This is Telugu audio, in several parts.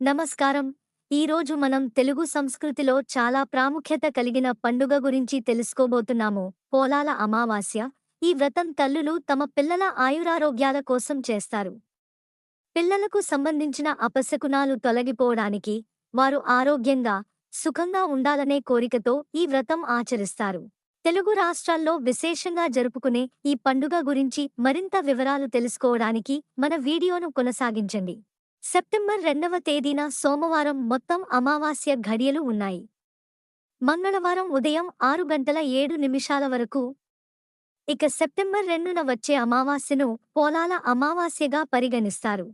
నమస్కారం. ఈరోజు మనం తెలుగు సంస్కృతిలో చాలా ప్రాముఖ్యత కలిగిన పండుగ గురించి తెలుసుకోబోతున్నాము. పోలాల అమావాస్య. ఈ వ్రతం తల్లులు తమ పిల్లల ఆయురారోగ్యాల కోసం చేస్తారు. పిల్లలకు సంబంధించిన అపశకునాలు తొలగిపోవడానికి వారు ఆరోగ్యంగా సుఖంగా ఉండాలనే కోరికతో ఈ వ్రతం ఆచరిస్తారు. తెలుగు రాష్ట్రాల్లో విశేషంగా జరుపుకునే ఈ పండుగ గురించి మరింత వివరాలు తెలుసుకోవడానికి మన వీడియోను కొనసాగించండి. సెప్టెంబర్ రెండవ తేదీన సోమవారం మొత్తం అమావాస్య ఘడియలు ఉన్నాయి. మంగళవారం ఉదయం ఆరు గంటల ఏడు నిమిషాల వరకు ఇక సెప్టెంబర్ రెండున వచ్చే అమావాస్యను పోలాల అమావాస్యగా పరిగణిస్తారు.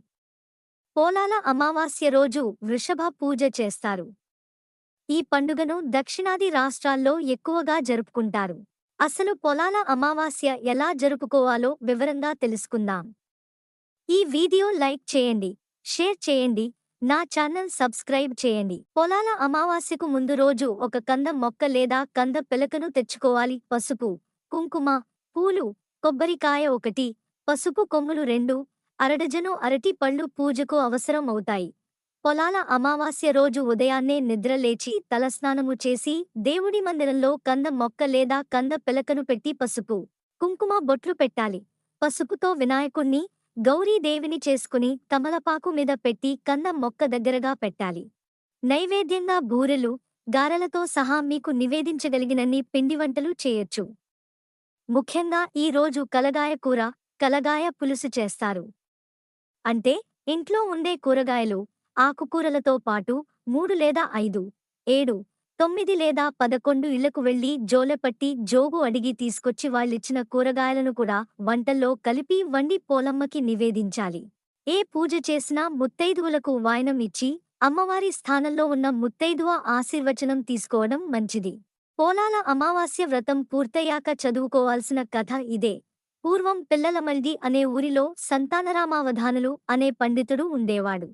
పోలాల అమావాస్య రోజు వృషభ పూజ చేస్తారు. ఈ పండుగను దక్షిణాది రాష్ట్రాల్లో ఎక్కువగా జరుపుకుంటారు. అసలు పొలాల అమావాస్య ఎలా జరుపుకోవాలో వివరంగా తెలుసుకుందాం. ఈ వీడియో లైక్ చేయండి. షేర్ చేయండి. నా ఛానల్ సబ్స్క్రైబ్ చేయండి. పొలాల అమావాస్యకు ముందు రోజు ఒక కంద మొక్క లేదా కంద పిలకను తెచ్చుకోవాలి. పసుపు కుంకుమ పూలు కొబ్బరికాయ ఒకటి పసుపు కొమ్ములు రెండు అరడజను అరటి పళ్ళు పూజకు అవసరం అవుతాయి. పొలాల అమావాస్య రోజు ఉదయాన్నే నిద్రలేచి తలస్నానము చేసి దేవుడి మందిరంలో కంద మొక్క లేదా కంద పిలకను పెట్టి పసుపు కుంకుమ బొట్లు పెట్టాలి. పసుపుతో వినాయకుణ్ణి గౌరీదేవిని చేసుకుని తమలపాకు మీద పెట్టి కన్న మొక్క దగ్గరగా పెట్టాలి. నైవేద్యంగా బూరెలు గారెలతో సహా మీకు నివేదించగలిగినన్ని పిండి వంటలు చేయొచ్చు. ముఖ్యంగా ఈ రోజు కలగాయ కూర కలగాయ పులుసు చేస్తారు. అంటే ఇంట్లో ఉండే కూరగాయలు ఆకుకూరలతో పాటు మూడు లేదా ఐదు ఏడు తొమ్మిది లేదా పదకొండు ఇళ్ళకు వెళ్ళి జోలెపట్టి జోగు అడిగి తీసుకొచ్చి వాళ్ళిచ్చిన కూరగాయలను కూడా వంటల్లో కలిపి వండి పోలమ్మకి నివేదించాలి. ఏ పూజ చేసినా ముత్తైదువులకు వాయనం ఇచ్చి అమ్మవారి స్థానంలో ఉన్న ముత్తైదువ ఆశీర్వచనం తీసుకోవడం మంచిది. పోలాల అమావాస్య వ్రతం పూర్తయ్యాక చదువుకోవాల్సిన కథ ఇదే. పూర్వం పిల్లలమల్ది అనే ఊరిలో సంతానరామావధానులు అనే పండితుడు ఉండేవాడు.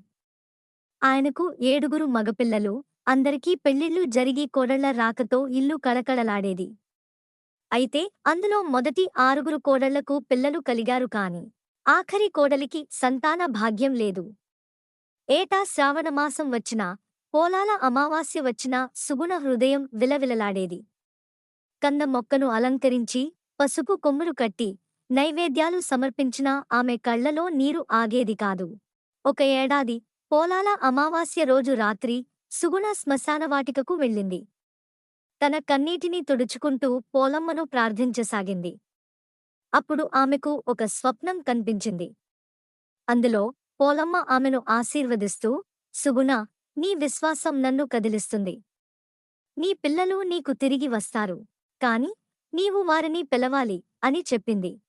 ఆయనకు ఏడుగురు మగపిల్లలు అందరికీ పెళ్ళిళ్ళు జరిగి కోడళ్ళ రాకతో ఇల్లు కళకళలాడేది. అయితే అందులో మొదటి ఆరుగురు కోడళ్ళకు పిల్లలు కలిగారు కాని ఆఖరి కోడలికి సంతాన భాగ్యం లేదు. ఏటా శ్రావణమాసం వచ్చినా పోలాల అమావాస్య వచ్చినా సుగుణ హృదయం విలవిలలాడేది. కంద మొక్కను అలంకరించి పసుపు కొమ్ములు కట్టి నైవేద్యాలు సమర్పించినా ఆమె కళ్ళలో నీరు ఆగేది కాదు. ఒక ఏడాది పోలాల అమావాస్య రోజు రాత్రి సుగుణ శ్మశానవాటికకు వెళ్ళింది. తన కన్నీటిని తుడుచుకుంటూ పోలమ్మను ప్రార్థించసాగింది. అప్పుడు ఆమెకు ఒక స్వప్నం కనిపించింది. అందులో పోలమ్మ ఆమెను ఆశీర్వదిస్తూ సుగుణ నీ విశ్వాసం నన్ను కదిలిస్తుంది. నీ పిల్లలు నీకు తిరిగి వస్తారు. కాని నీవు వారిని పిలవాలి అని చెప్పింది.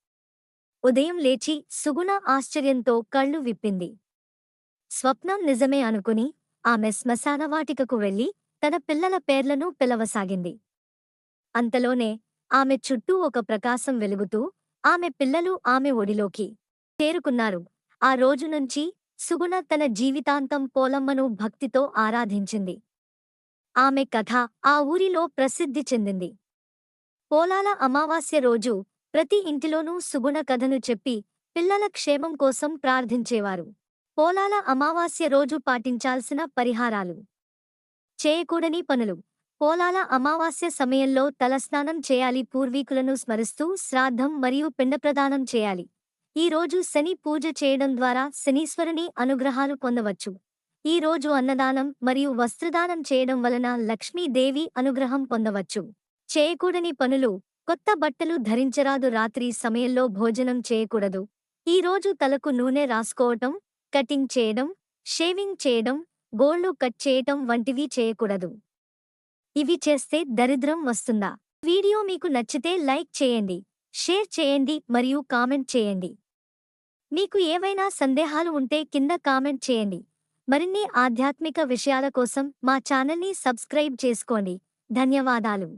ఉదయం లేచి సుగుణ ఆశ్చర్యంతో కళ్ళు విప్పింది. స్వప్నం నిజమే అనుకుని ఆమె శ్మశానవాటికకు వెళ్ళి తన పిల్లల పేర్లను పిలవసాగింది. అంతలోనే ఆమె చుట్టూ ఒక ప్రకాశం వెలుగుతూ ఆమె పిల్లలు ఆమె ఒడిలోకి చేరుకున్నారు. ఆ రోజు నుంచి సుగుణ తన జీవితాంతం పోలమ్మను భక్తితో ఆరాధించింది. ఆమె కథ ఆ ఊరిలో ప్రసిద్ధి చెందింది. పోలాల అమావాస్య రోజు ప్రతి ఇంటిలోనూ సుగుణ కథను చెప్పి పిల్లల క్షేమం కోసం ప్రార్థించేవారు. పోలాల అమావాస్య రోజు పాటించాల్సిన పరిహారాలు. చేయకూడని పనులు. పోలాల అమావాస్య సమయంలో తలస్నానం చేయాలి పూర్వీకులను స్మరిస్తూ శ్రాద్ధం మరియు పిండప్రదానం చేయాలి. ఈ రోజు శని పూజ చేయడం ద్వారా శనీశ్వరుని అనుగ్రహాలు పొందవచ్చు. ఈ రోజు అన్నదానం మరియు వస్త్రదానం చేయడం వలన లక్ష్మీదేవి అనుగ్రహం పొందవచ్చు. చేయకూడని పనులు. కొత్త బట్టలు ధరించరాదు రాత్రి సమయంలో భోజనం చేయకూడదు. ఈ రోజు తలకు నూనె రాసుకోవటం కటింగ్ చేయడం షేవింగ్ చేయడం గోళ్ళు కట్ చేయటం వంటివి చేయకూడదు. ఇవి చేస్తే దరిద్రం వస్తుందా? వీడియో మీకు నచ్చితే లైక్ చేయండి షేర్ చేయండి మరియు కామెంట్ చేయండి. మీకు ఏవైనా సందేహాలు ఉంటే కింద కామెంట్ చేయండి. మరిన్ని ఆధ్యాత్మిక విషయాల కోసం మా ఛానల్ని సబ్స్క్రైబ్ చేసుకోండి. ధన్యవాదాలు.